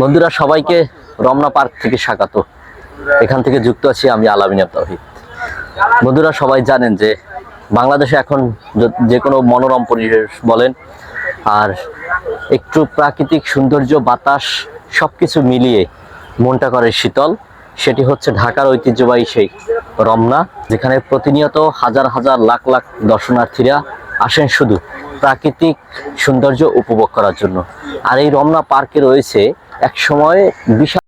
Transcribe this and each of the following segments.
বন্ধুরা, সবাইকে রমনা পার্ক থেকে স্বাগত। এখান থেকে যুক্ত আছি আমি আলামিনা তহিদ বন্ধুরা, সবাই জানেন যে বাংলাদেশে এখন যে কোনো মনোরম পরিবেশ বলেন, আর একটু প্রাকৃতিক সৌন্দর্য, বাতাস, সবকিছু মিলিয়ে মনটা করে শীতল। সেটি হচ্ছে ঢাকার ঐতিহ্যবাহী সেই রমনা, যেখানে প্রতিনিয়ত হাজার হাজার লাখ লাখ দর্শনার্থীরা আসেন শুধু প্রাকৃতিক সৌন্দর্য উপভোগ করার জন্য। আর এই রমনা পার্কে রয়েছে এক সময় বিশাল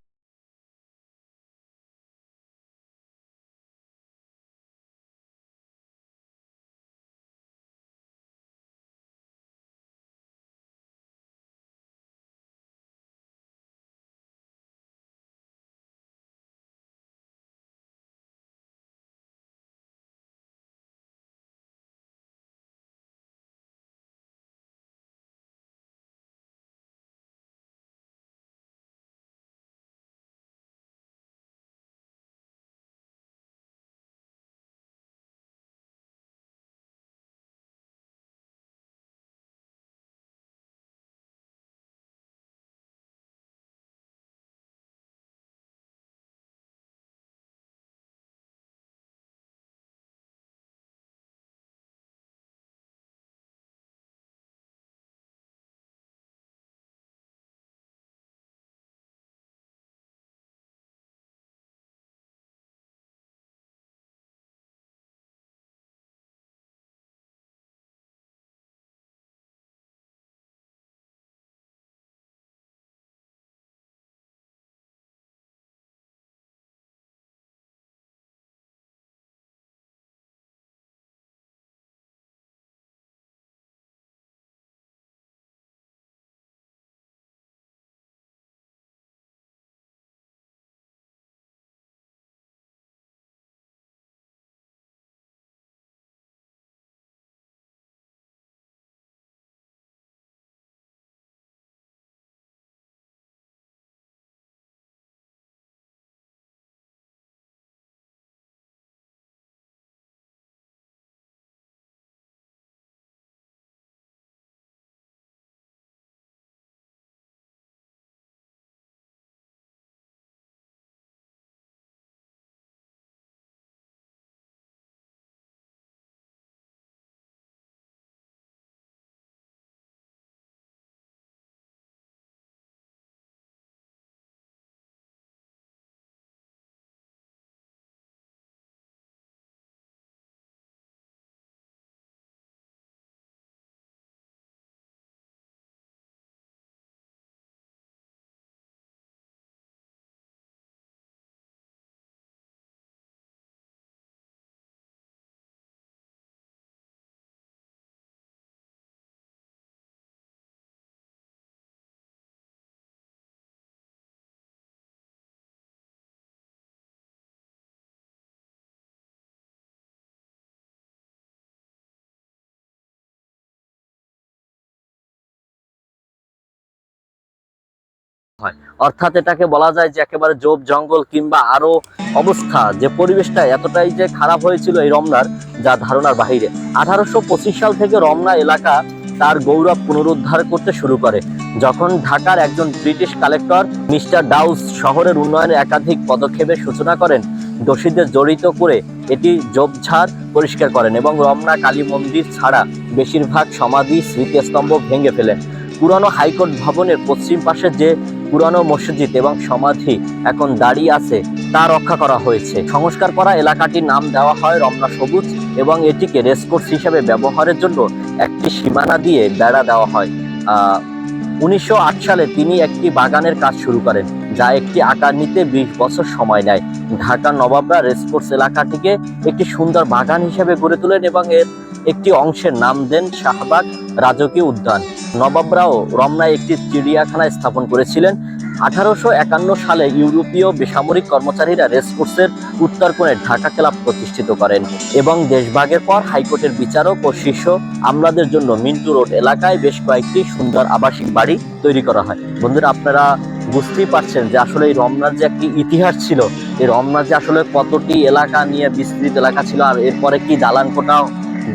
হয়। অর্থাৎ এটাকে বলা যায় যে একেবারে জোব জঙ্গল কিংবা আরও অবস্থা, যে পরিবেশটা এতটাই যে খারাপ হয়েছিল এই রমনার, যা ধারণার বাহিরে। আঠারোশো পঁচিশ সাল থেকে রমনা এলাকা তার গৌরব পুনরুদ্ধার করতে শুরু করে। যখন ঢাকার একজন ব্রিটিশ কালেক্টর মিস্টার ডাউস শহরের উন্নয়নে একাধিক পদক্ষেপের সূচনা করেন, দোষীদের জড়িত করে এটি জোপঝাড় পরিষ্কার করেন এবং রমনা কালী মন্দির ছাড়া বেশিরভাগ সমাধি স্মৃতিস্তম্ভ ভেঙে ফেলেন। পুরানো হাইকোর্ট ভবনের পশ্চিম পাশে যে পুরানো মসজিদ এবং সমাধি এখন দাঁড়িয়ে আছে, তা রক্ষা করা হয়েছে। সংস্কার করা এলাকাটির নাম দেওয়া হয় রমনা সবুজ এবং এটিকে রেসকোর্স হিসেবে ব্যবহারের জন্য একটি সীমানা দিয়ে বেড়া দেওয়া হয়। উনিশশো আট সালে তিনি একটি বাগানের কাজ শুরু করেন, যা একটি আকার নিতে বিশ বছর সময় নেয়। ঢাকার নবাবরা রেসকোর্স এলাকাটিকে একটি সুন্দর বাগান হিসেবে গড়ে তোলেন এবং এর একটি অংশের নাম দেন শাহবাগ রাজকীয় উদ্যান। নবাবরাও রমনায় একটি চিড়িয়াখানা স্থাপন করেছিলেন। আঠারোশো একান্ন সালে ইউরোপীয় বেসামরিক কর্মচারীরা রেসকোর্সের উত্তর কোণে ঢাকা ক্লাব প্রতিষ্ঠিত করেন এবং দেশভাগের পর হাইকোর্টের বিচারক ও শীর্ষ আমলাদের জন্য মিন্টু রোড এলাকায় বেশ কয়েকটি সুন্দর আবাসিক বাড়ি তৈরি করা হয়। বন্ধুরা, আপনারা বুঝতেই পারছেন যে আসলে এই রমনার যে একটি ইতিহাস ছিল, এই রমনার যে আসলে কতটি এলাকা নিয়ে বিস্তৃত এলাকা ছিল আর এরপরে কি দালান কোটা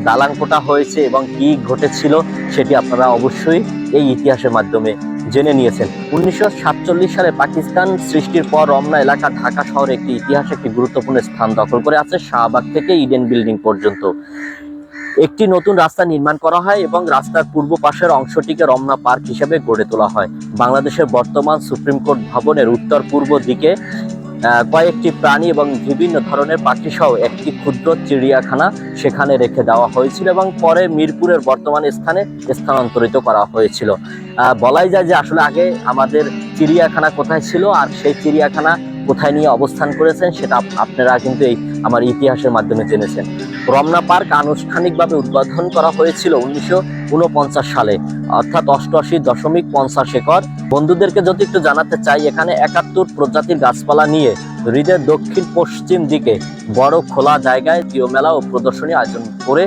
দালান কোটা হয়েছে এবং কি ঘটেছিল সেটি আপনারা অবশ্যই এই ইতিহাসের মাধ্যমে জেনে নিয়েছেন। উনিশশো সাতচল্লিশ সালে পাকিস্তান সৃষ্টির পর রমনা এলাকা ঢাকা শহরে একটি ইতিহাস একটি গুরুত্বপূর্ণ স্থান দখল করে আছে, শাহবাগ থেকে ইডেন বিল্ডিং পর্যন্ত। একটি নতুন রাস্তা নির্মাণ করা হয় এবং রাস্তার পূর্ব পাশের অংশটিকে রমনা পার্ক হিসেবে গড়ে তোলা হয়। বাংলাদেশের বর্তমান সুপ্রিম কোর্ট ভবনের উত্তর পূর্ব দিকে কয়েকটি প্রাণী এবং বিভিন্ন ধরনের পাখি সহ একটি ক্ষুদ্র চিড়িয়াখানা সেখানে রেখে দেওয়া হয়েছিল এবং পরে মিরপুরের বর্তমান স্থানে স্থানান্তরিত করা হয়েছিল। বলাই যায় যে আসলে আগে আমাদের চিড়িয়াখানা কোথায় ছিল আর সেই চিড়িয়াখানা কোথায় নিয়ে অবস্থান করেছেন সেটা আপনারা কিন্তু এই আমার ইতিহাসের মাধ্যমে জেনেছেন। রমনা পার্ক আনুষ্ঠানিকভাবে উদ্বোধন করা হয়েছিল উনিশশো উনপঞ্চাশ সালে, অর্থাৎ অষ্টআশি দশমিক পঞ্চাশ একর। বন্ধুদেরকে যদি একটু জানাতে চাই, এখানে একাত্তর প্রজাতির গাছপালা নিয়ে হ্রদের দক্ষিণ পশ্চিম দিকে বড় খোলা জায়গায় জিও মেলা ও প্রদর্শনী আয়োজন করে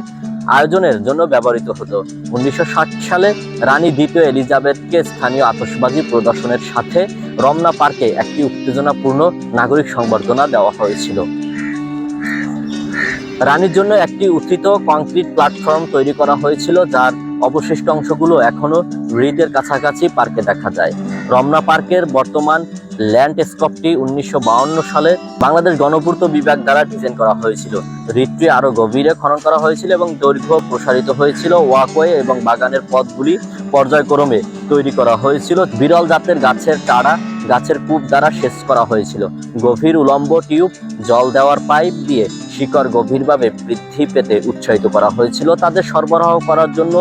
আয়োজনের জন্য ব্যবহৃত হতো। উনিশশো ষাট সালে রানী দ্বিতীয় এলিজাবেথকে স্থানীয় আতশবাজি প্রদর্শনের সাথে রমনা পার্কে একটি উত্তেজনাপূর্ণ নাগরিক সংবর্ধনা দেওয়া হয়েছিল। রানীর জন্য একটি উত্থিত কংক্রিট প্ল্যাটফর্ম তৈরি করা হয়েছিল, যার অবশিষ্ট অংশগুলো এখনও হ্রদের কাছাকাছি পার্কে দেখা যায়। রমনা পার্কের বর্তমান ল্যান্ডস্কেপটি উনিশশো সালে বাংলাদেশ গণপূর্ত বিভাগ দ্বারা ডিজাইন করা হয়েছিল। হ্রদটি আরও গভীরে খনন করা হয়েছিল এবং দৈর্ঘ্য প্রসারিত হয়েছিল ওয়াকওয়ে এবং বাগানের পথগুলি পর্যায়ক্রমে তৈরি করা হয়েছিল। বিরল জাতের গাছের চারা গাছের কূপ দ্বারা সেচ করা হয়েছিল। গভীর উলম্ব টিউব, জল দেওয়ার পাইপ দিয়ে শিকড় গভীরভাবে বৃদ্ধি পেতে উৎসাহিত করা হয়েছিল। তাদের সরবরাহ করার জন্য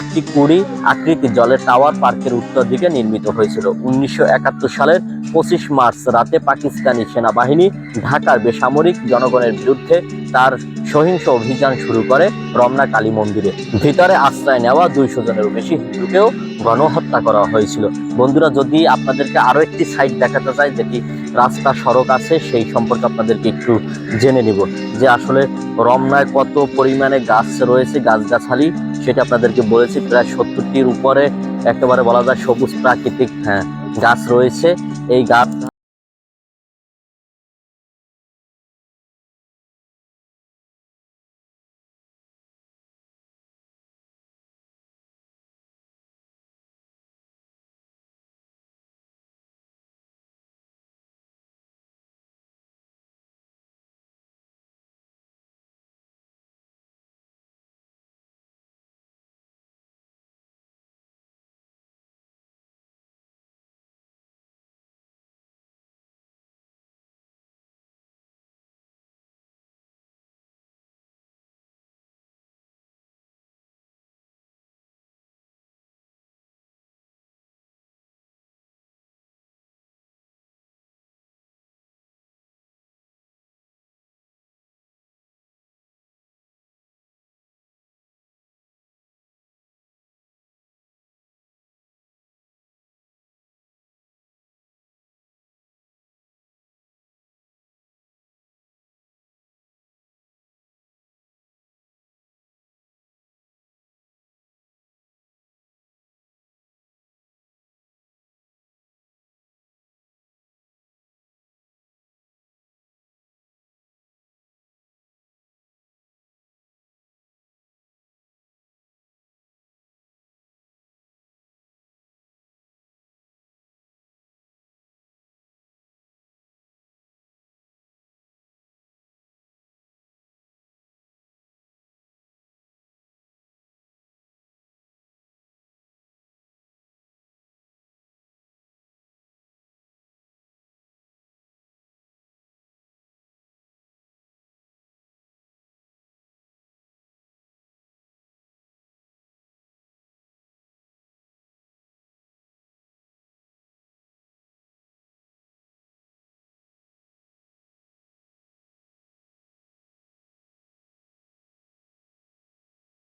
একটি কুড়ি আকৃতি জলের টাওয়ার পার্কের উত্তর দিকে নির্মিত হয়েছিল। উনিশশো একাত্তর সালের পঁচিশ মার্চ রাতে পাকিস্তানি সেনাবাহিনী ঢাকার বেসামরিক জনগণের বিরুদ্ধে তার সহিংস অভিযান শুরু করে রমনা কালী মন্দিরে। ভিতরে আশ্রয় নেওয়া দুইশো জনেরও বেশি হিন্দুকেও গণহত্যা করা হয়েছিল। বন্ধুরা, যদি আপনাদেরকে আরও একটি সাইট দেখাতে চাই যেটি রাস্তা সড়ক আছে, সেই সম্পর্কে আপনাদেরকে একটু জেনে নিব যে আসলে রমনায় কত পরিমাণে গাছ রয়েছে, গাছগাছালি সেটা আপনাদেরকে বলেছি, প্রায় সত্তরটির উপরে একেবারে বলা যায় সবুজ প্রাকৃতিক হ্যাঁ গাছ রয়েছে। এই গাছ